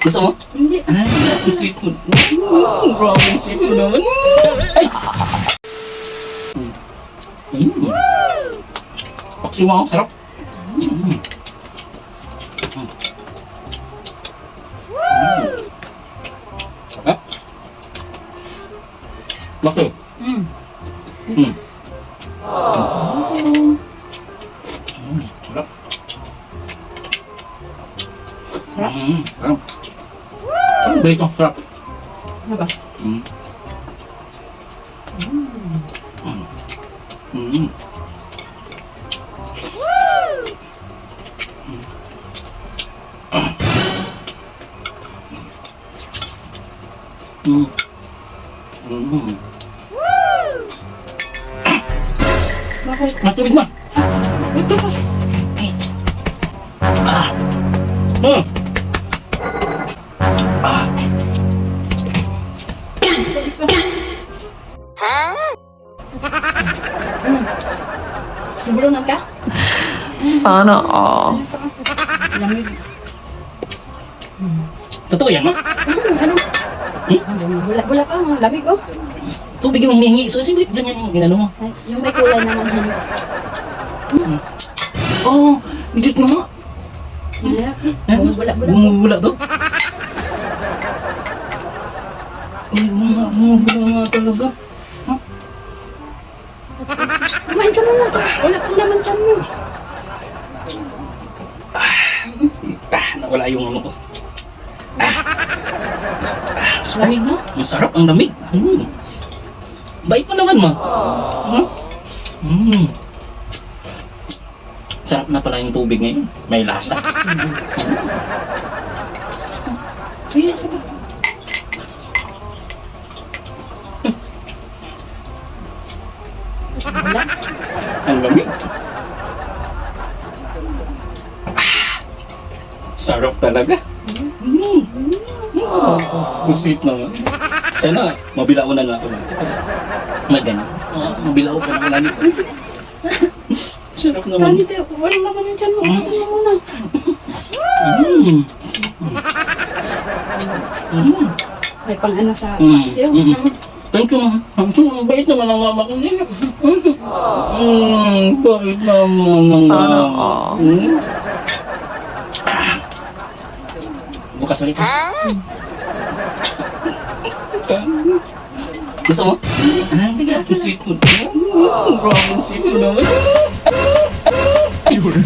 Gusto mo? Hindi. Ang sweet mo. Mm, grabe ang sweet mo naman. Ay! Mm. Paksi mo ako, sarap. Mm. Sarap. Bakit? Mm. Mm. Mm, Sarap. Sarap? Mm, sarap. Ano ba ito? Sarap. Ano ba? Mm. Mm. Mm. Mm. Bakit? Mas tubig mo. Ito pa. Ah. Ah. Nabulunan ka? Sana all. Lamig. Totoo yan, ma? Bula, bula pa. Ang lamig oh. Tubig yung humihingi. So, kasi bakit ganyan yung ginano mo? Ay, yung may kulay naman yan. Oo, oh, legit na nga. Yeah. Eh. Bumubula to. Ay, bumubula, bumubula nga talaga. Kumain ka muna. Wala pa naman dyan mo. Ah, nawala yung ano ko. Lamig no? Masarap ang lamig. Mm. Bait mo naman, ma. Huh? Mm. Sarap na pala yung tubig ngayon. May lasa. Ay, isa pa. Wala. Ang lamig. Ah, sarap talaga. Mm. Ang sweet naman. Sana, mabilao na lang ako lang. Magan. Uh, mabilao ka na. Ay, sige. Sarap naman. Tani tayo. Walang naman yung dyan mo. Kasi mo muna. Mm. Mm. May pang ano sa Mm. Mm. Thank you, ma. Ang bait naman ang mama ko ninyo. Mm, bait naman ang Sana mama. all. Mm. Ah. Bukas ulit. ha? Gusto mo? Sige, ang sweet mo. Mm, grabe ang sweet mo naman. Ayun.